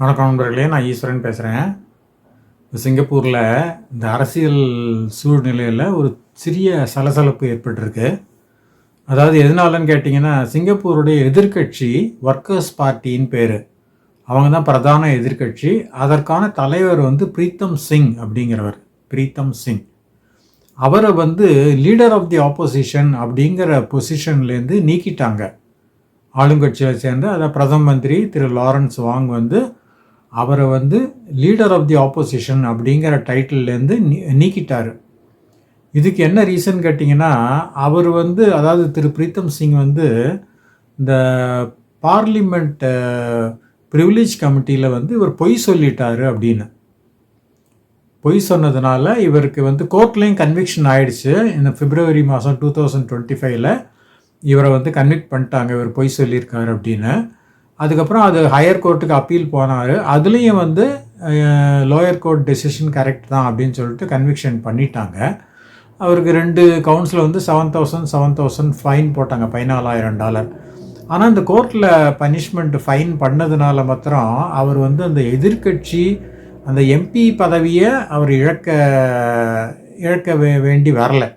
வணக்கம் நண்பர்களே நான் ஈஸ்வரன் பேசுகிறேன் சிங்கப்பூரில் இந்த அரசியல் சூழ்நிலையில் ஒரு சிறிய சலசலப்பு ஏற்பட்டிருக்கு. அதாவது எதனாலன்னு கேட்டிங்கன்னா சிங்கப்பூருடைய எதிர்க்கட்சி ஒர்க்கர்ஸ் பார்ட்டின்னு பேர். அவங்க தான் பிரதான எதிர்க்கட்சி. அதற்கான தலைவர் வந்து பிரீத்தம் சிங் அப்படிங்கிறவர். பிரீத்தம் சிங். அவரை வந்து லீடர் ஆஃப் தி ஆப்போசிஷன் அப்படிங்கிற பொசிஷன்லேருந்து நீக்கிட்டாங்க. ஆளுங்கட்சியில் சேர்ந்து அதை பிரதம மந்திரி திரு லாரன்ஸ் வாங் வந்து அவரை வந்து லீடர் ஆஃப் தி ஆப்போசிஷன் அப்படிங்கிற டைட்டில்லேருந்து நீ நீக்கிட்டார். இதுக்கு என்ன ரீசன் கேட்டிங்கன்னா அவர் வந்து அதாவது திரு பிரீத்தம் சிங் வந்து இந்த பார்லிமெண்ட் ப்ரிவிலேஜ் கமிட்டியில் வந்து இவர் பொய் சொல்லிட்டாரு அப்படின்னு. பொய் சொன்னதுனால இவருக்கு வந்து கோர்ட்லேயும் கன்விக்ஷன் ஆயிடுச்சு. இந்த பிப்ரவரி மாதம் டூ தௌசண்ட் டுவெண்ட்டி ஃபைவ்ல இவரை வந்து கன்விக்ட் பண்ணிட்டாங்க இவர் பொய் சொல்லியிருக்காரு அப்படின்னு. அதுக்கப்புறம் அது ஹையர் கோர்ட்டுக்கு அப்பீல் போனார். அதுலேயும் வந்து லோயர் கோர்ட் டெசிஷன் கரெக்ட் தான் அப்படின்னு சொல்லிட்டு கன்விக்ஷன் பண்ணிட்டாங்க. அவருக்கு ரெண்டு கவுன்சில் வந்து seven thousand seven thousand fine போட்டாங்க பதினாலாயிரம் டாலர் ஆனால் இந்த கோர்ட்டில் பனிஷ்மெண்ட் ஃபைன் பண்ணதுனால மாத்திரம் அவர் வந்து அந்த எதிர்க்கட்சி அந்த எம்பி பதவியை அவர் இழக்க இழக்க வே வேண்டி வரலை.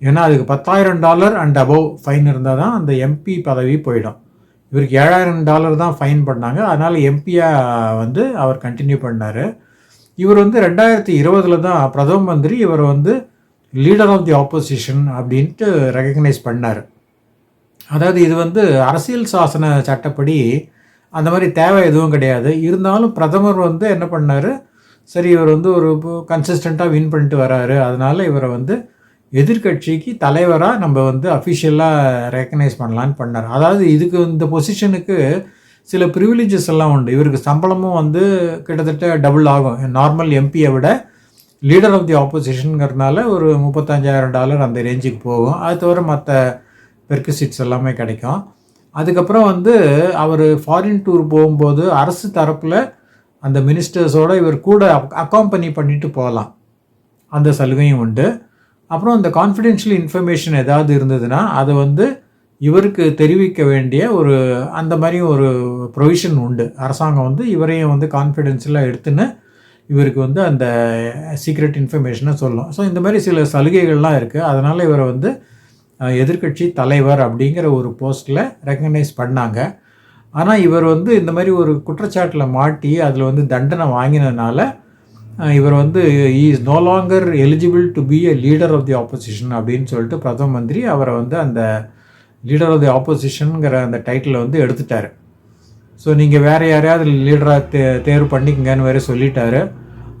ஏன்னா அதுக்கு பத்தாயிரம் டாலர் அண்ட் அபவ் ஃபைன் இருந்தால் தான் அந்த எம்பி பதவி போயிடும். இவருக்கு ஏழாயிரம் டாலர் தான் ஃபைன் பண்ணாங்க. அதனால் எம்பியாக வந்து அவர் கண்டினியூ பண்ணார். இவர் வந்து ரெண்டாயிரத்தி இருபதில் தான் பிரதம மந்திரி இவர் வந்து லீடர் ஆஃப் தி ஆப்போசிஷன் அப்படின்ட்டு ரெகக்னைஸ் பண்ணார். அதாவது இது வந்து அரசியல் சாசன சட்டப்படி அந்த மாதிரி தேவை எதுவும் கிடையாது. இருந்தாலும் பிரதமர் வந்து என்ன பண்ணார்? சரி இவர் வந்து ஒரு கன்சிஸ்டண்ட்டாக வின் பண்ணிட்டு வராரு. அதனால் இவரை வந்து எதிர்கட்சிக்கு தலைவராக நம்ம வந்து அஃபிஷியலாக ரெக்கக்னைஸ் பண்ணலான்னு பண்ணார் அதாவது இதுக்கு இந்த பொசிஷனுக்கு சில ப்ரிவிலேஜஸ் எல்லாம் உண்டு. இவருக்கு சம்பளமும் வந்து கிட்டத்தட்ட டபுள் ஆகும். நார்மல் எம்பியை விட லீடர் ஆஃப் தி ஆப்போசிஷனுங்கிறதுனால ஒரு முப்பத்தஞ்சாயிரம் டாலர் அந்த ரேஞ்சுக்கு போகும். அது தவிர மற்ற பெர்குசிட்ஸ் எல்லாமே கிடைக்கும். அதுக்கப்புறம் வந்து அவர் ஃபாரின் டூர் போகும்போது அரசு தரப்பில் அந்த மினிஸ்டர்ஸோட இவர் கூட அக்காம்பனி பண்ணிட்டு போகலாம். அந்த சலுகையும் உண்டு. அப்புறம் அந்த கான்ஃபிடென்ஷியல் இன்ஃபர்மேஷன் ஏதாவது இருந்ததுன்னா அதை வந்து இவருக்கு தெரிவிக்க வேண்டிய ஒரு அந்த மாதிரி ஒரு ப்ரொவிஷன் உண்டு. அரசாங்கம் வந்து இவரையும் வந்து கான்ஃபிடென்ஷியலாக எடுத்துன்னு இவருக்கு வந்து அந்த சீக்ரெட் இன்ஃபர்மேஷனை சொல்லும். ஸோ இந்த மாதிரி சில சலுகைகள்லாம் இருக்குது அதனால் இவரை வந்து எதிர்கட்சி தலைவர் அப்படிங்கிற ஒரு போஸ்ட்டில் ரெக்கக்னைஸ் பண்ணாங்க. ஆனால் இவர் வந்து இந்த மாதிரி ஒரு குற்றச்சாட்டில் மாட்டி அதில் வந்து தண்டனை வாங்கினதுனால இவர் வந்து is no longer eligible to be a leader of the opposition அப்படின்னு சொல்லிட்டு பிரதம மந்திரி அவரை வந்து அந்த லீடர் ஆஃப் தி ஆப்போசிஷனுங்கிற அந்த டைட்டிலை வந்து எடுத்துட்டார். ஸோ நீங்கள் வேறு யாரையாவது லீடராக தே தேர்வு பண்ணிக்கங்கன்னு வேறு சொல்லிட்டாரு.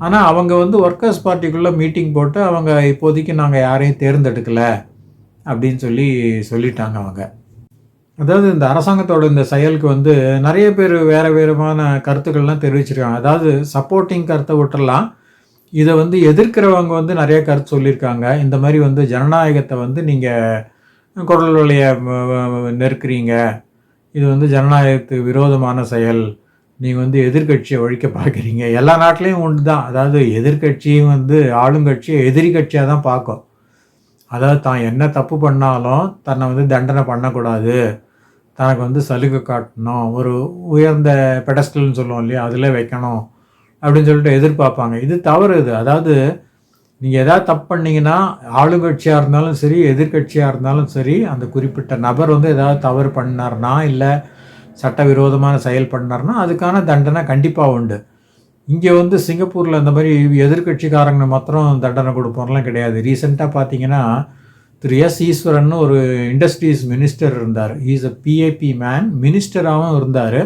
ஆனால் அவங்க வந்து ஒர்க்கர்ஸ் பார்ட்டிக்குள்ளே மீட்டிங் போட்டு அவங்க இப்போதைக்கு நாங்கள் யாரையும் தேர்ந்தெடுக்கலை அப்படின்னு சொல்லி சொல்லிட்டாங்க அவங்க. அதாவது இந்த அரசாங்கத்தோட இந்த செயலுக்கு வந்து நிறைய பேர் வேறு வேறுமான கருத்துக்கள்லாம் தெரிவிச்சிருக்காங்க. அதாவது சப்போர்ட்டிங் கருத்தை விட்டுறலாம். இதை வந்து எதிர்க்கிறவங்க வந்து நிறைய கருத்து சொல்லியிருக்காங்க. இந்த மாதிரி வந்து ஜனநாயகத்தை வந்து நீங்கள் குரல் வழியை நெருக்கிறீங்க. இது வந்து ஜனநாயகத்துக்கு விரோதமான செயல். நீங்கள் வந்து எதிர்கட்சியை ஒழிக்க பார்க்குறீங்க. எல்லா நாட்டிலையும் உண்டு தான். அதாவது எதிர்கட்சியும் வந்து ஆளுங்கட்சியை எதிரி கட்சியாக தான் பார்க்கும். அதாவது தான் என்ன தப்பு பண்ணாலும் தன்னை வந்து தண்டனை பண்ணக்கூடாது. தனக்கு வந்து சலுகை காட்டணும். ஒரு உயர்ந்த பெடஸ்டல்னு சொல்லுவோம் இல்லையா? அதில் வைக்கணும் அப்படின்னு சொல்லிட்டு எதிர்பார்ப்பாங்க. இது தவறு இது. அதாவது நீங்கள் எதாவது தப்பு பண்ணிங்கன்னா ஆளுங்கட்சியாக இருந்தாலும் சரி எதிர்கட்சியாக இருந்தாலும் சரி அந்த குறிப்பிட்ட நபர் வந்து எதாவது தவறு பண்ணார்னா இல்லை சட்டவிரோதமான செயல் பண்ணார்னா அதுக்கான தண்டனை கண்டிப்பாக உண்டு. இங்கே வந்து சிங்கப்பூரில் இந்த மாதிரி எதிர்கட்சிக்காரங்க மாத்திரம் தண்டனை கொடுப்போம்லாம் கிடையாது. ரீசெண்டாக பார்த்தீங்கன்னா திரு எஸ் ஈஸ்வரன் ஒரு இண்டஸ்ட்ரீஸ் மினிஸ்டர் இருந்தார். இஸ் அ பிஏபி மேன் மினிஸ்டராகவும் இருந்தார்.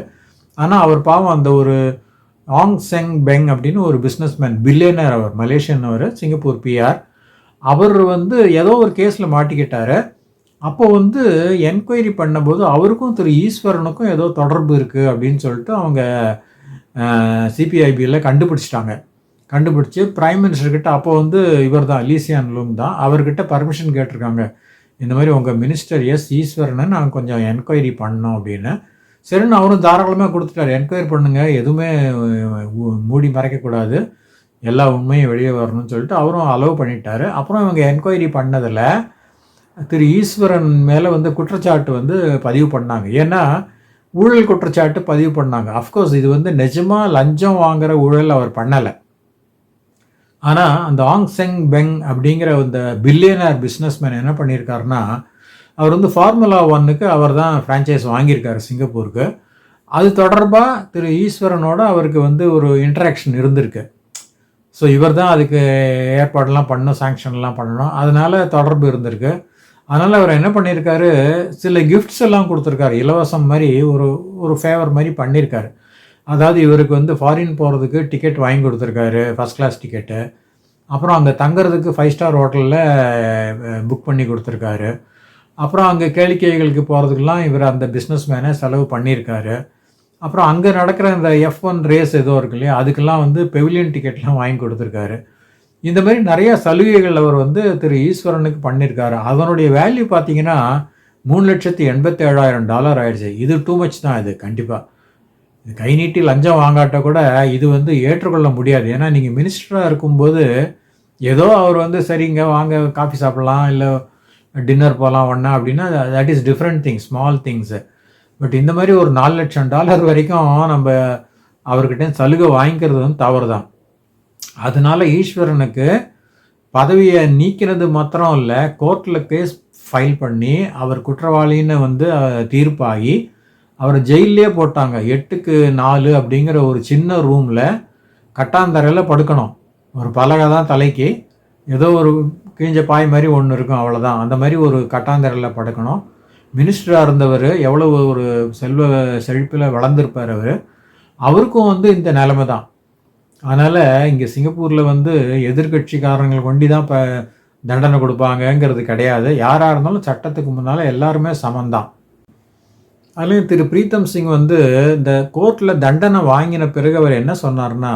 ஆனால் அவர் பாவம் அந்த ஒரு ஆங் செங் பெங் அப்படின்னு ஒரு பிஸ்னஸ் மேன் பில்லியனர் அவர் மலேசியன் அவர் சிங்கப்பூர் பிஆர் அவர் வந்து ஏதோ ஒரு கேஸில் மாட்டிக்கிட்டார். அப்போ வந்து என்கொயரி பண்ணும்போது அவருக்கும் திரு ஈஸ்வரனுக்கும் ஏதோ தொடர்பு இருக்குது அப்படின்னு சொல்லிட்டு அவங்க சிபிஐபியில் கண்டுபிடிச்சிட்டாங்க. கண்டுபிடிச்சி பிரைம் மினிஸ்டர்கிட்ட அப்போ வந்து இவர் தான் லீசியான் லூங் தான் அவர்கிட்ட பர்மிஷன் கேட்டிருக்காங்க. இந்த மாதிரி உங்கள் மினிஸ்டர் எஸ் ஈஸ்வரனை நாங்கள் கொஞ்சம் என்கொயரி பண்ணோம் அப்படின்னு. சரின்னு அவரும் தாராளமாக கொடுத்துட்டார். என்கொயரி பண்ணுங்கள் எதுவுமே மூடி மறைக்கக்கூடாது எல்லா உண்மையும் வெளியே வரணும்னு சொல்லிட்டு அவரும் அலோவ் பண்ணிட்டாரு. அப்புறம் இவங்க என்கொயரி பண்ணதில் திரு ஈஸ்வரன் மேலே வந்து குற்றச்சாட்டு வந்து பதிவு பண்ணாங்க. ஏன்னா ஊழல் குற்றச்சாட்டு பதிவு பண்ணாங்க. அஃப்கோர்ஸ் இது வந்து நிஜமாக லஞ்சம் வாங்குற ஊழல் அவர் பண்ணலை. ஆனால் அந்த ஆங் செங் பெங் அப்படிங்கிற அந்த பில்லியனர் பிஸ்னஸ்மேன் என்ன பண்ணியிருக்காருன்னா அவர் வந்து ஃபார்முலா ஒன்னுக்கு அவர் தான் ஃப்ரான்ச்சைஸ் வாங்கியிருக்காரு சிங்கப்பூருக்கு. அது தொடர்பாக திரு ஈஸ்வரனோட அவருக்கு வந்து ஒரு இன்ட்ராக்ஷன் இருந்திருக்கு. ஸோ இவர் தான் அதுக்கு ஏற்பாடெல்லாம் பண்ணணும் சாங்ஷன்லாம் பண்ணணும். அதனால தொடர்பு இருந்திருக்கு. அதனால் அவர் என்ன பண்ணியிருக்காரு சில கிஃப்ட்ஸ் எல்லாம் கொடுத்துருக்காரு. இலவசம் மாதிரி ஒரு ஒரு ஃபேவர் மாதிரி பண்ணியிருக்காரு அதாவது இவருக்கு வந்து ஃபாரின் போகிறதுக்கு டிக்கெட் வாங்கி கொடுத்துருக்காரு ஃபஸ்ட் கிளாஸ் டிக்கெட்டு அப்புறம் அங்கே தங்குறதுக்கு ஃபைவ் ஸ்டார் ஹோட்டலில் புக் பண்ணி கொடுத்துருக்காரு. அப்புறம் அங்கே கேளிக்கைகளுக்கு போகிறதுக்கெல்லாம் இவர் அந்த பிஸ்னஸ் மேனே செலவு பண்ணியிருக்காரு அப்புறம் அங்கே நடக்கிற இந்த எஃப் ஒன் ரேஸ் ஏதோ இருக்கு இல்லையா? அதுக்கெல்லாம் வந்து பெவிலியன் டிக்கெட்லாம் வாங்கி கொடுத்துருக்காரு. இந்த மாதிரி நிறைய சலுகைகள் அவர் வந்து திரு ஈஸ்வரனுக்கு பண்ணியிருக்காரு அதனுடைய வேல்யூ பார்த்தீங்கன்னா மூணு லட்சத்தி எண்பத்தி ஏழாயிரம் டாலர் ஆயிடுச்சு. இது டூ மச் தான் இது கண்டிப்பாக இது கை நீட்டி லஞ்சம் வாங்காட்ட கூட இது வந்து ஏற்றுக்கொள்ள முடியாது. ஏன்னா நீங்கள் மினிஸ்டராக இருக்கும்போது ஏதோ அவர் வந்து சரிங்க வாங்க காஃபி சாப்பிட்லாம் இல்லை டின்னர் போகலாம் ஒன்றா அப்படின்னா that is different things small things but இந்த மாதிரி ஒரு நாலு லட்சம் டாலர் வரைக்கும் நம்ம அவர்கிட்ட சலுகை வாங்கிக்கிறது வந்து தவறு தான் அதனால ஈஸ்வரனுக்கு பதவியை நீக்கிறது மாத்திரம் இல்லை கோர்ட்டில் கேஸ் ஃபைல் பண்ணி அவர் குற்றவாளின்னு வந்து தீர்ப்பாகி அவரை ஜெயிலே போட்டாங்க. எட்டுக்கு நாலு அப்படிங்கிற ஒரு சின்ன ரூமில் கட்டாந்தரையில் படுக்கணும். ஒரு பலகை தான் தலைக்கு. ஏதோ ஒரு கிழிஞ்ச பாய் மாதிரி ஒன்று இருக்கும் அவ்வளோதான் அந்த மாதிரி ஒரு கட்டாந்தரையில் படுக்கணும். மினிஸ்டராக இருந்தவர் எவ்வளோ ஒரு செல்வ செழிப்பில் வளர்ந்துருப்பார் அவர். அவருக்கும் வந்து இந்த நிலைமை தான் அதனால் இங்கே சிங்கப்பூரில் வந்து எதிர்கட்சிக்காரங்களை கொண்டு தான் இப்போ தண்டனை கொடுப்பாங்கங்கிறது கிடையாது. யாராக இருந்தாலும் சட்டத்துக்கு முன்னால் எல்லாருமே சமந்தான் அதுலேயும் திரு பிரீத்தம் சிங் வந்து இந்த கோர்ட்டில் தண்டனை வாங்கின பிறகு அவர் என்ன சொன்னார்னா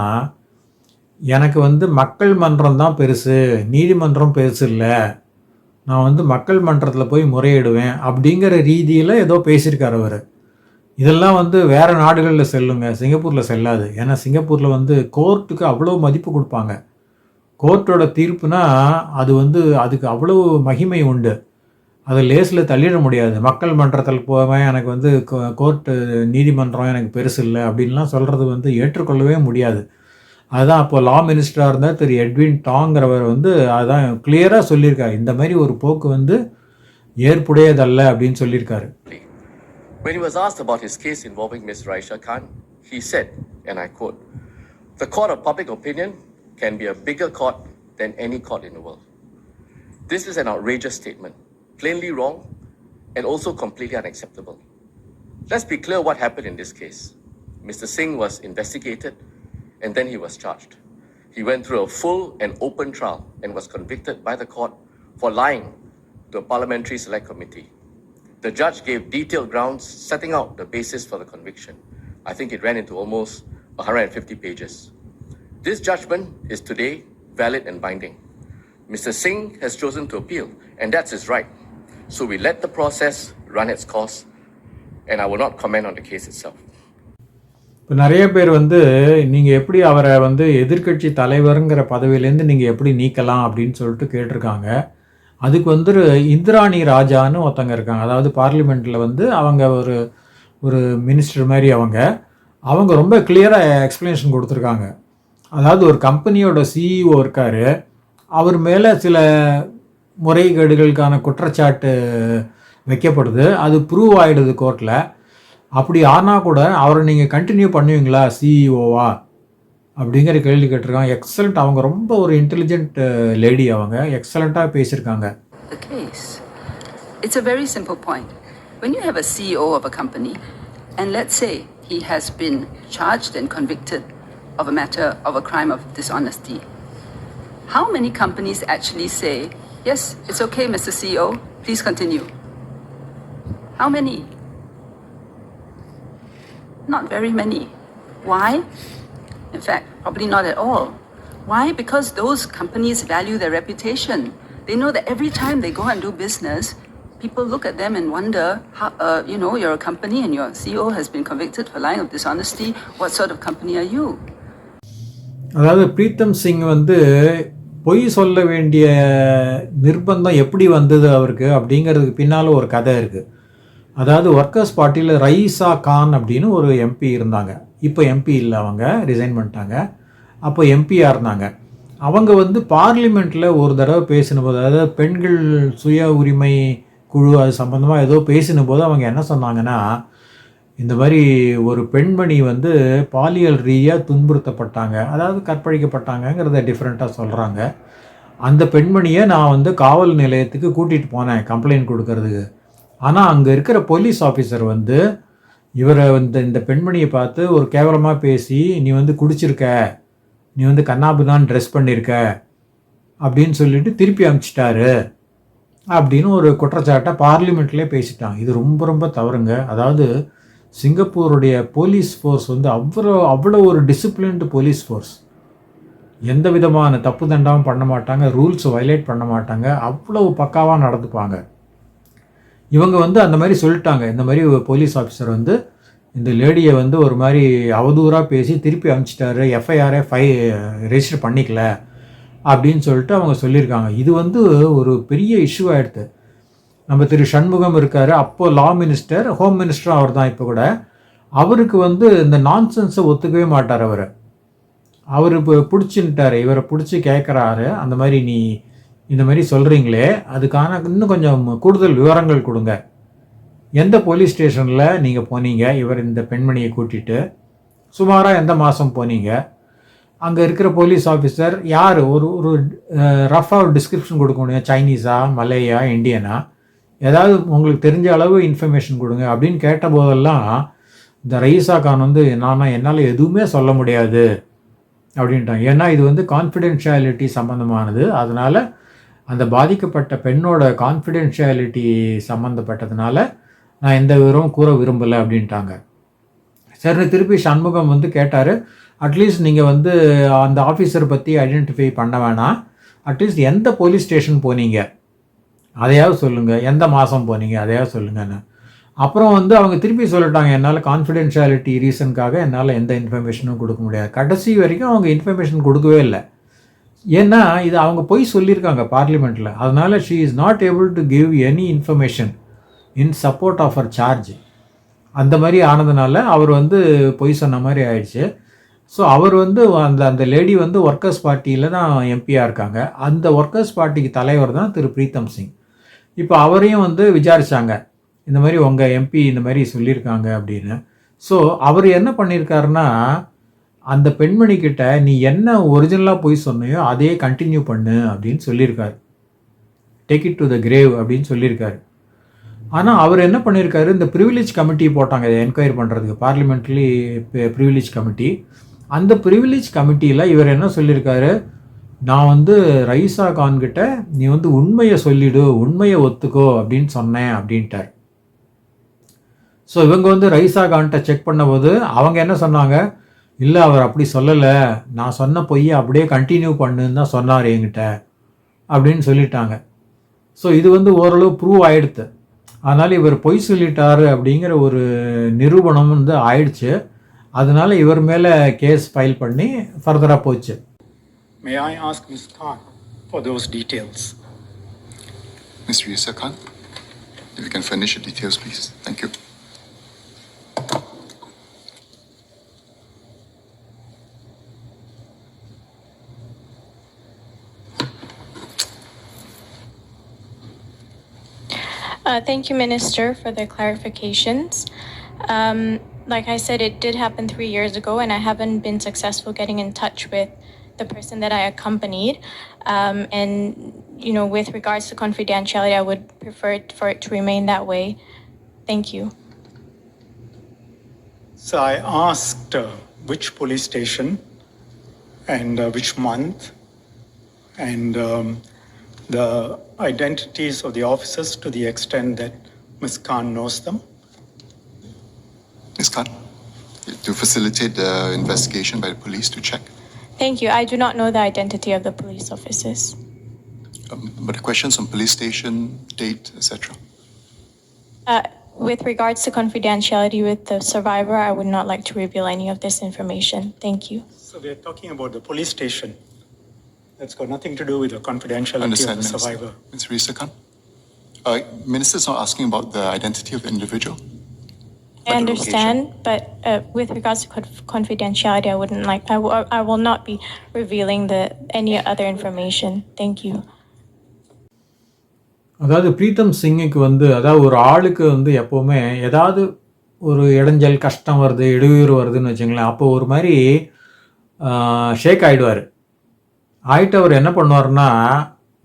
எனக்கு வந்து மக்கள் மன்றம் தான் பெருசு நீதிமன்றம் பெருசு இல்லை. நான் வந்து மக்கள் மன்றத்தில் போய் முறையிடுவேன் அப்படிங்கிற ரீதியில் ஏதோ பேசியிருக்கார் அவர். இதெல்லாம் வந்து வேறு நாடுகளில் செல்லுங்க சிங்கப்பூரில் செல்லாது. ஏன்னா சிங்கப்பூரில் வந்து கோர்ட்டுக்கு அவ்வளோ மதிப்பு கொடுப்பாங்க. கோர்ட்டோட தீர்ப்புனா அது வந்து அதுக்கு அவ்வளோ மகிமை உண்டு. அதை லேஸில் தள்ளிட முடியாது. மக்கள் மன்றத்தில் போவேன் எனக்கு வந்து கோர்ட்டு நீதிமன்றம் எனக்கு பெருசு இல்லை அப்படின்லாம் சொல்கிறது வந்து ஏற்றுக்கொள்ளவே முடியாது. அதுதான் அப்போ லா மினிஸ்டராக இருந்தால் திரு எட்வின் டாங்கிறவர் வந்து அதான் கிளியராக சொல்லியிருக்காரு. இந்த மாதிரி ஒரு போக்கு வந்து ஏற்புடையதல்ல அப்படின்னு சொல்லியிருக்காரு. When he was asked about his case involving Ms. Raisha Khan, he said, and I quote, The court of public opinion can be a bigger court than any court in the world. This is an outrageous statement, plainly wrong, and also completely unacceptable. Let's be clear what happened in this case. Mr. Singh was investigated and then he was charged. He went through a full and open trial and was convicted by the court for lying to a parliamentary select committee. The judge gave detailed grounds setting out the basis for the conviction. I think it ran into almost 150 pages. This judgment is today valid and binding. Mr. Singh has chosen to appeal, and that's his right. So we let the process run its course, and I will not comment on the case itself. இப்போ நிறைய பேர் வந்து நீங்கள் எப்படி அவரை வந்து எதிர்கட்சி தலைவருங்கிற பதவியிலேருந்து நீங்கள் எப்படி நீக்கலாம் அப்படின்னு சொல்லிட்டு கேட்டிருக்காங்க அதுக்கு வந்து இந்திராணி ராஜான்னு ஒருத்தங்க இருக்காங்க. அதாவது பார்லிமெண்ட்டில் வந்து அவங்க ஒரு ஒரு மினிஸ்டர் மாதிரி அவங்க. அவங்க ரொம்ப கிளியராக எக்ஸ்ப்ளனேஷன் கொடுத்துருக்காங்க. அதாவது ஒரு கம்பெனியோட சிஇஓ இருக்கார். அவர் மேலே சில முறைகேடுகளுக்கான குற்றச்சாட்டு வைக்கப்படுது. அது ப்ரூவ் ஆகிடுது கோர்ட்டில் அப்படி ஆனால் கூட அவரை நீங்கள் கண்டினியூ பண்ணுவீங்களா சிஇஓவா அப்படிங்கிற கேள்வி கேட்டிருக்காங்க எக்ஸலண்ட் அவங்க ரொம்ப ஒரு இன்டெலிஜென்ட் லேடி அவங்க எக்ஸலண்ட்டாக பேசியிருக்காங்க the case. It's a very simple point. When you have a CEO of a company, and let's say he has been charged and convicted of a matter of a crime of dishonesty, how many companies actually say, Yes, it's okay, Mr. CEO, please continue? How many? Not very many. Why? In fact, probably not at all. Why? Because those companies value their reputation. They know that every time they go and do business, people look at them and wonder, how, uh, you know, you're a company and your CEO has been convicted for lying of dishonesty. What sort of company are you? அதாவது பிரீத்தம் சிங் வந்து பொய் சொல்ல வேண்டிய நிர்பந்தம் எப்படி வந்தது அவருக்கு அப்படிங்கிறதுக்கு பின்னால் ஒரு கதை இருக்குது அதாவது ஒர்க்கர்ஸ் பார்ட்டியில் ரைசா கான் அப்படின்னு ஒரு எம்பி இருந்தாங்க இப்போ எம்பி இல்லை அவங்க ரிசைன் பண்ணிட்டாங்க. அப்போ எம்பியாக இருந்தாங்க அவங்க வந்து பார்லிமெண்ட்டில் ஒரு தடவை பேசின போது அதாவது பெண்கள் சுய உரிமை குழு அது சம்மந்தமாக ஏதோ பேசின போது அவங்க என்ன சொன்னாங்கன்னா இந்த மாதிரி ஒரு பெண்மணி வந்து பாலியல் ரீதியாக துன்புறுத்தப்பட்டாங்க. அதாவது கற்பழிக்கப்பட்டாங்கங்கிறத டிஃப்ரெண்ட்டாக சொல்கிறாங்க அந்த பெண்மணியை நான் வந்து காவல் நிலையத்துக்கு கூட்டிகிட்டு போனேன் கம்ப்ளைண்ட் கொடுக்கறதுக்கு. ஆனால் அங்கே இருக்கிற போலீஸ் ஆஃபீஸர் வந்து இவரை வந்து இந்த பெண்மணியை பார்த்து ஒரு கேவலமாக பேசி நீ வந்து குடிச்சிருக்க. நீ வந்து கண்ணாபிதான் ட்ரெஸ் பண்ணியிருக்க அப்படின்னு சொல்லிட்டு திருப்பி அனுப்பிச்சிட்டாரு அப்படின்னு ஒரு குற்றச்சாட்டை பார்லிமெண்ட்லேயே பேசிட்டான் இது ரொம்ப ரொம்ப தவறுங்க. அதாவது சிங்கப்பூருடைய போலீஸ் ஃபோர்ஸ் வந்து அவ்வளோ அவ்வளோ ஒரு டிசிப்ளின்டு போலீஸ் ஃபோர்ஸ் எந்த விதமான தப்பு தண்டாவும் பண்ண மாட்டாங்க ரூல்ஸ் வயலேட் பண்ண மாட்டாங்க அவ்வளோ பக்காவாக நடந்துப்பாங்க. இவங்க வந்து அந்த மாதிரி சொல்லிட்டாங்க. இந்த மாதிரி போலீஸ் ஆஃபீஸர் வந்து இந்த லேடியை வந்து ஒரு மாதிரி அவதூறாக பேசி திருப்பி அனுப்பிச்சிட்டாரு. எஃப்ஐஆரை ஃபை ரெஜிஸ்டர் பண்ணிக்கல அப்படின்னு சொல்லிட்டு அவங்க சொல்லியிருக்காங்க. இது வந்து ஒரு பெரிய இஷ்யூ ஆகிடுது நம்ம திரு சண்முகம் இருக்கார். அப்போது லா மினிஸ்டர் ஹோம் மினிஸ்டரும் அவர் தான் இப்போ கூட. அவருக்கு வந்து இந்த நான்சென்ஸை ஒத்துக்கவே மாட்டார் அவர். அவர் இப்போ பிடிச்சின்ட்டார். இவரை பிடிச்சி கேட்குறாரு அந்த மாதிரி நீ இந்த மாதிரி சொல்கிறீங்களே அதுக்கான இன்னும் கொஞ்சம் கூடுதல் விவரங்கள் கொடுங்க. எந்த போலீஸ் ஸ்டேஷனில் நீங்கள் போனீங்க? இவர் இந்த பெண்மணியை கூட்டிட்டு. சுமாராக எந்த மாதம் போனீங்க? அங்கே இருக்கிற போலீஸ் ஆஃபீஸர் யார்? ஒரு ஒரு ரஃபாக ஒரு டிஸ்கிரிப்ஷன் கொடுக்க முடியும் சைனீஸா மலேயா இந்தியனா ஏதாவது உங்களுக்கு தெரிஞ்ச அளவு இன்ஃபர்மேஷன் கொடுங்க. அப்படின்னு கேட்ட போதெல்லாம் இந்த ரயீசா கான் வந்து நான் என்னால் எதுவுமே சொல்ல முடியாது. அப்படின்ட்டாங்க. ஏன்னா இது வந்து கான்ஃபிடென்ஷியாலிட்டி சம்மந்தமானது அதனால் அந்த பாதிக்கப்பட்ட பெண்ணோட கான்ஃபிடென்ஷியாலிட்டி சம்மந்தப்பட்டதுனால நான் எந்த விவரமும் கூற விரும்பலை அப்படின்ட்டாங்க. சரி திருப்பி சண்முகம் வந்து கேட்டார் அட்லீஸ்ட் நீங்கள் வந்து அந்த ஆஃபீஸர் பற்றி ஐடென்டிஃபை பண்ண வேணாம். அட்லீஸ்ட் எந்த போலீஸ் ஸ்டேஷன் போனீங்க? அதையாவது சொல்லுங்கள் எந்த மாதம் போனீங்க? அதையாவது சொல்லுங்கன்னு. அப்புறம் வந்து அவங்க திருப்பி சொல்லிட்டாங்க என்னால் கான்ஃபிடென்ஷியாலிட்டி ரீசனுக்காக என்னால் எந்த இன்ஃபர்மேஷனும் கொடுக்க முடியாது. கடைசி வரைக்கும் அவங்க இன்ஃபர்மேஷன் கொடுக்கவே இல்லை. ஏன்னா இது அவங்க போய் சொல்லியிருக்காங்க பார்லிமெண்ட்டில் அதனால் she is not able to give any information in support of her charge அந்த மாதிரி ஆனதுனால அவர் வந்து பொய் சொன்ன மாதிரி ஆயிடுச்சு. ஸோ அவர் வந்து அந்த அந்த லேடி வந்து ஒர்க்கர்ஸ் பார்ட்டியில் தான் எம்பியாக இருக்காங்க. அந்த ஒர்க்கர்ஸ் பார்ட்டிக்கு தலைவர் தான் திரு பிரீத்தம் சிங். இப்போ அவரையும் வந்து விசாரிச்சாங்க. இந்த மாதிரி உங்கள் எம்பி இந்த மாதிரி சொல்லியிருக்காங்க அப்படின்னு. ஸோ அவர் என்ன பண்ணியிருக்காருன்னா அந்த பெண்மணி கிட்ட நீ என்ன ஒரிஜினலாக போய் சொன்னியோ அதையே கண்டினியூ பண்ணு அப்படின்னு சொல்லியிருக்காரு. Take it to the grave அப்படின்னு சொல்லியிருக்காரு. ஆனால் அவர் என்ன பண்ணியிருக்காரு இந்த ப்ரிவிலேஜ் கமிட்டி போட்டாங்க இதை என்கொயரி பண்ணுறதுக்கு பார்லிமெண்ட்லி ப்ரிவிலேஜ் கமிட்டி அந்த ப்ரிவிலேஜ் கமிட்டியில் இவர் என்ன சொல்லியிருக்காரு நான் வந்து ரைசா கான் கிட்ட நீ வந்து உண்மையை சொல்லிடு உண்மையை ஒத்துக்கோ அப்படின்னு சொன்னேன் அப்படின்ட்டார். ஸோ இவங்க வந்து ரைசா கான்கிட்ட செக் பண்ணும்போது அவங்க என்ன சொன்னாங்க இல்லை அவர் அப்படி சொல்லலை நான் சொன்ன பொய்யை அப்படியே கண்டினியூ பண்ணுன்னு தான் சொன்னார் என்கிட்ட அப்படின்னு சொல்லிட்டாங்க ஸோ இது வந்து ஓரளவு ப்ரூவ் ஆயிடுத்து அதனால் இவர் பொய் சொல்லிட்டாரு அப்படிங்கிற ஒரு நிரூபணம் வந்து ஆயிடுச்சு அதனால இவர் மேலே கேஸ் ஃபைல் பண்ணி ஃபர்தராக போச்சு May I ask Ms. Khan for those details? Mr. Yusuf Khan, if you can furnish the details, please. Thank you. Uh, Thank you, Minister, for the clarifications. Um, Like I said, it did happen three years ago, and I haven't been successful getting in touch with the person that I accompanied. Um, And, you know, with regards to confidentiality, I would prefer it- for it to remain that way. Thank you. So I asked uh, which police station and uh, which month and um, the identities of the officers to the extent that Ms. Khan knows them. Ms. Khan, to facilitate the investigation by the police to check. Thank you. I do not know the identity of the police officers. Um, but the questions on police station, date, etc. Uh, With regards to confidentiality with the survivor, I would not like to reveal any of this information. Thank you. So we're talking about the police station. That's got nothing to do with the confidentiality Understand, of the Minister. survivor. Ms. Risa Khan? Uh, Minister's not asking about the identity of the individual. I the understand, but uh, with regards to conf- confidentiality, I wouldn't like, I will- I will not be revealing the, any other information. Thank you. அதாவது பிரீத்தம் சிங்குக்கு வந்து அதாவது ஒரு ஆளுக்கு வந்து எப்போவுமே ஏதாவது ஒரு இடைஞ்சல் கஷ்டம் வருது இடையூறு வருதுன்னு வச்சுங்களேன் அப்போ ஒரு மாதிரி ஷேக் ஆகிடுவார் ஆகிட்டு அவர் என்ன பண்ணுவார்னா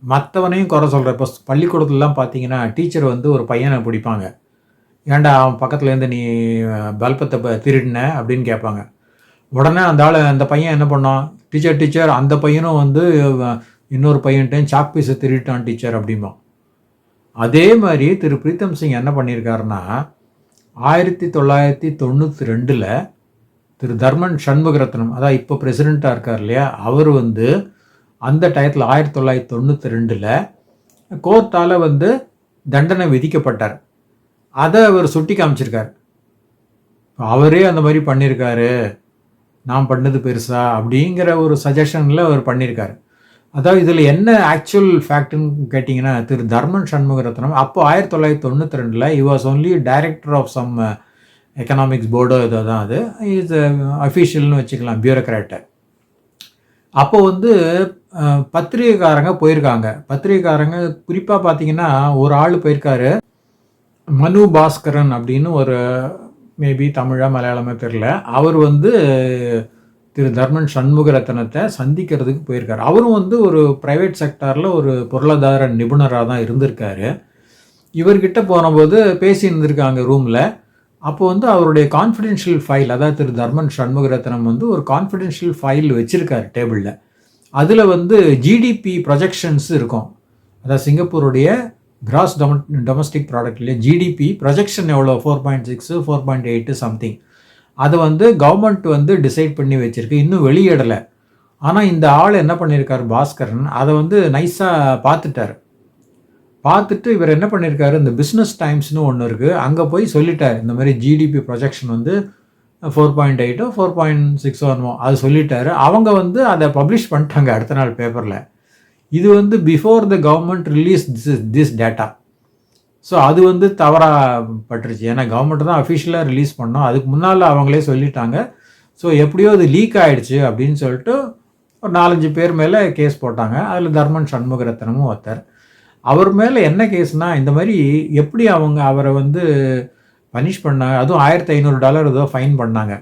மற்றவனையும் குறை சொல்கிற இப்போ பள்ளிக்கூடத்துலலாம் பார்த்தீங்கன்னா டீச்சர் வந்து ஒரு பையனை பிடிப்பாங்க. ஏன்டா அவன் பக்கத்துலேருந்து நீ பல்பத்தை ப- திருடின அப்படின்னு கேட்பாங்க. உடனே அந்த ஆள் அந்த பையன் என்ன பண்ணான் டீச்சர் டீச்சர் அந்த பையனும் வந்து இன்னொரு பையன்கிட்டையும் சாக் பீஸை திருட்டான் டீச்சர் அப்படிம்பான். அதே மாதிரி திரு பிரீத்தம் சிங் என்ன பண்ணியிருக்காருன்னா ஆயிரத்தி தொள்ளாயிரத்தி தொண்ணூற்றி ரெண்டில் திரு தர்மன் சண்முகரத்னம் அதான் இப்போ பிரசிடெண்ட்டாக இருக்கார் இல்லையா அவர் வந்து அந்த டயத்தில் ஆயிரத்தி தொள்ளாயிரத்தி தொண்ணூற்றி ரெண்டில் கோர்ட்டால் வந்து தண்டனை விதிக்கப்பட்டார். அதை அவர் சுட்டி காமிச்சிருக்கார். அவரே அந்த மாதிரி பண்ணியிருக்காரு நான் பண்ணது பெருசா அப்படிங்கிற ஒரு சஜஷனில் அவர் பண்ணியிருக்காரு அதாவது இதில் என்ன ஆக்சுவல் ஃபேக்ட்னு கேட்டிங்கன்னா திரு தர்மன் சண்முகரத்னம் அப்போ ஆயிரத்தி தொள்ளாயிரத்தி தொண்ணூற்றி ரெண்டில் he was only director of some economics Porto இதோ தான் அது. இஸ் அஃபிஷியல்னு வச்சுக்கலாம் பியூரோக்ராட்டை அப்போ வந்து பத்திரிகைக்காரங்க போயிருக்காங்க. பத்திரிகைக்காரங்க குறிப்பாக பார்த்தீங்கன்னா ஒரு ஆள் போயிருக்காரு. மனு பாஸ்கரன் அப்படின்னு ஒரு மேபி தமிழா மலையாளமே தெரில அவர் வந்து திரு தர்மன் சண்முகரத்னத்தை சந்திக்கிறதுக்கு போயிருக்காரு. அவரும் வந்து ஒரு ப்ரைவேட் செக்டாரில் ஒரு பொருளாதார நிபுணராக தான் இருந்திருக்காரு. இவர்கிட்ட போனபோது பேசி இருந்திருக்காங்க ரூமில் அப்போ வந்து அவருடைய கான்ஃபிடென்ஷியல் ஃபைல் அதாவது திரு தர்மன் சண்முகரத்னம் வந்து ஒரு கான்ஃபிடென்ஷியல் ஃபைல் வச்சுருக்காரு டேபிளில் அதில் வந்து ஜிடிபி ப்ரொஜெக்ஷன்ஸ் இருக்கும். அதாவது சிங்கப்பூருடைய கிராஸ் டொம டொமஸ்டிக் ப்ராடக்ட்லேயே ஜிடிபி ப்ரொஜெக்ஷன் எவ்வளோ four point six four point eight something அதை வந்து கவர்மெண்ட் வந்து டிசைட் பண்ணி வச்சுருக்கு. இன்னும் வெளியிடலை. ஆனால் இந்த ஆள் என்ன பண்ணியிருக்காரு பாஸ்கரன். அதை வந்து நைஸாக பார்த்துட்டார். பார்த்துட்டு இவர் என்ன பண்ணியிருக்காரு இந்த பிஸ்னஸ் டைம்ஸ்னு ஒன்று இருக்குது அங்கே போய் சொல்லிட்டார். இந்த மாதிரி ஜிடிபி ப்ரொஜெக்ஷன் வந்து ஃபோர் பாயிண்ட் எயிட்டோ ஃபோர் பாயிண்ட் சிக்ஸ் ஒன்மோ அது சொல்லிட்டாரு. அவங்க வந்து அதை பப்ளிஷ் பண்ணிட்டாங்க அடுத்த நாள் பேப்பரில் இது வந்து before the government release this this data so அது வந்து தவறாக பட்டுருச்சு. ஏன்னா கவர்மெண்ட் தான் அஃபிஷியலாக ரிலீஸ் பண்ணோம். அதுக்கு முன்னால் அவங்களே சொல்லிட்டாங்க. ஸோ எப்படியோ அது லீக் ஆகிடுச்சு அப்படின்னு சொல்லிட்டு ஒரு நாலஞ்சு பேர் மேலே கேஸ் போட்டாங்க. அதில் தர்மன் சண்முகரத்னமும் ஒருத்தர். அவர் மேலே என்ன கேஸ்னால் இந்த மாதிரி எப்படி அவங்க அவரை வந்து பனிஷ் பண்ணாங்க. அதுவும் ஆயிரத்தி ஐநூறு டாலர் ஏதோ ஃபைன் பண்ணாங்க.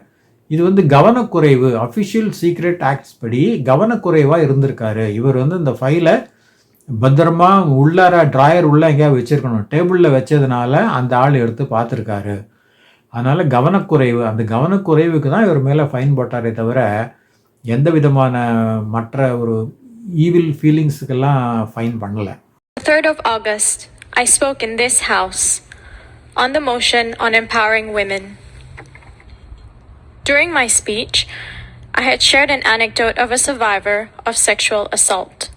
இது வந்து கவனக்குறைவு அஃபிஷியல் சீக்ரெட் ஆக்ட்ஸ் படி கவனக்குறைவாக இருந்திருக்காரு. இவர் வந்து இந்த ஃபைலை பத்திரமா உள்ளார ட்ராயர் உள்ள எங்கேயாவது வச்சுருக்கணும். டேபிளில் வச்சதுனால அந்த ஆள் எடுத்து பார்த்துருக்காரு. அதனால் கவனக்குறைவு அந்த கவனக்குறைவுக்கு தான் இவர் மேலே ஃபைன் போட்டாரே தவிர எந்த விதமான மற்ற ஒரு ஈவில் ஃபீலிங்ஸுக்கெல்லாம் ஃபைன் பண்ணலை. 3rd of August, I spoke in this House. On the motion on empowering women. During my speech, I had shared an anecdote of a survivor of sexual assault.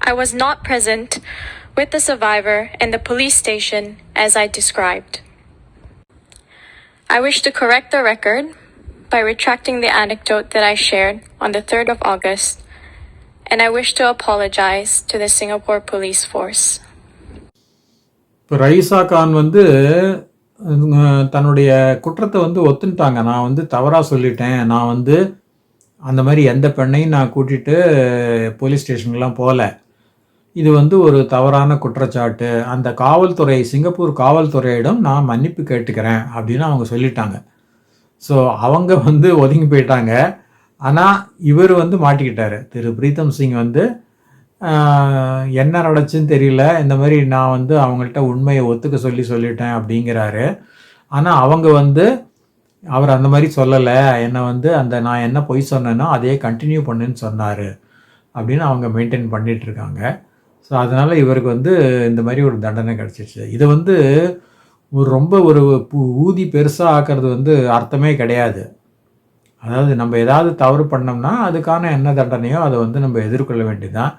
I was not present with the survivor in the police station as I described. I wish to correct the record by retracting the anecdote that I shared on the 3rd of August and I wish to apologize to the Singapore Police Force. இப்போ ரைசா கான் வந்து தன்னுடைய குற்றத்தை வந்து ஒத்துன்ட்டாங்க. நான் வந்து தவறாக சொல்லிட்டேன். நான் வந்து அந்த மாதிரி எந்த பெண்ணையும் நான் கூட்டிகிட்டு போலீஸ் ஸ்டேஷன்கெலாம் போகல. இது வந்து ஒரு தவறான குற்றச்சாட்டு. அந்த காவல்துறை சிங்கப்பூர் காவல்துறையிடம் நான் மன்னிப்பு கேட்டுக்கிறேன் அப்படின்னு அவங்க சொல்லிட்டாங்க. ஸோ அவங்க வந்து ஒதுங்கி போயிட்டாங்க. ஆனால் இவர் வந்து மாட்டிக்கிட்டார். திரு. பிரீத்தம் சிங் வந்து என்ன நடச்சுன்னு தெரியல. இந்த மாதிரி நான் வந்து அவங்கள்ட்ட உண்மையை ஒத்துக்க சொல்லி சொல்லிட்டேன் அப்படிங்கிறாரு. ஆனால் அவங்க வந்து அவர் அந்த மாதிரி சொல்லலை. என்னை வந்து அந்த நான் என்ன பொய் சொன்னேனோ அதையே கண்டினியூ பண்ணுன்னு சொன்னார் அப்படின்னு அவங்க மெயின்டைன் பண்ணிகிட்ருக்காங்க ஸோ அதனால் இவருக்கு வந்து இந்த மாதிரி ஒரு தண்டனை கிடச்சிச்சு இதை வந்து ஒரு ரொம்ப ஒரு ஊதி பெருசாக ஆக்கிறது வந்து அர்த்தமே கிடையாது. அதாவது நம்ம ஏதாவது தவறு பண்ணோம்னா அதுக்கான என்ன தண்டனையோ அதை வந்து நம்ம எதிர்கொள்ள வேண்டியதுதான்.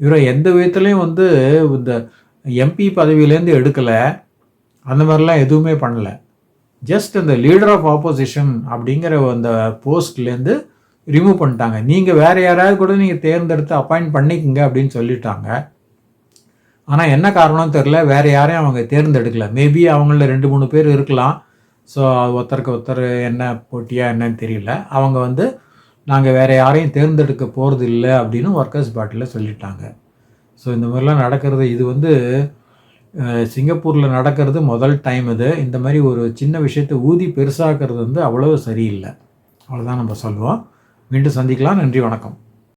இவரை எந்த விதத்துலேயும் வந்து இந்த எம்பி பதவியிலேருந்து எடுக்கலை. அந்த மாதிரிலாம் எதுவுமே பண்ணலை. ஜஸ்ட் அந்த லீடர் ஆஃப் ஆப்போசிஷன் அப்படிங்கிற அந்த போஸ்ட்லேருந்து ரிமூவ் பண்ணிட்டாங்க. நீங்கள் வேறு யாராவது கூட நீங்கள் தேர்ந்தெடுத்து அப்பாயிண்ட் பண்ணிக்கங்க அப்படின்னு சொல்லிட்டாங்க. ஆனால் என்ன காரணம் தெரில வேறு யாரையும் அவங்க தேர்ந்தெடுக்கல. மேபி அவங்கள ரெண்டு மூணு பேர் இருக்கலாம். ஸோ ஒருத்தருக்கு ஒருத்தர் என்ன போட்டியா என்னன்னு தெரியல. அவங்க வந்து நாங்கள் வேறு யாரையும் தேர்ந்தெடுக்க போகிறது இல்லை அப்படின்னு ஒர்க்கர்ஸ் பார்ட்டியில் சொல்லிட்டாங்க. ஸோ இந்த மாதிரிலாம் நடக்கிறது இது வந்து சிங்கப்பூரில் நடக்கிறது முதல் டைம் இது. இந்த மாதிரி ஒரு சின்ன விஷயத்தை ஊதி பெருசாக்கிறது வந்து அவ்வளவு சரியில்லை. அவ்வளோதான் நம்ம சொல்லுவோம். மீண்டும் சந்திக்கலாம். நன்றி வணக்கம்.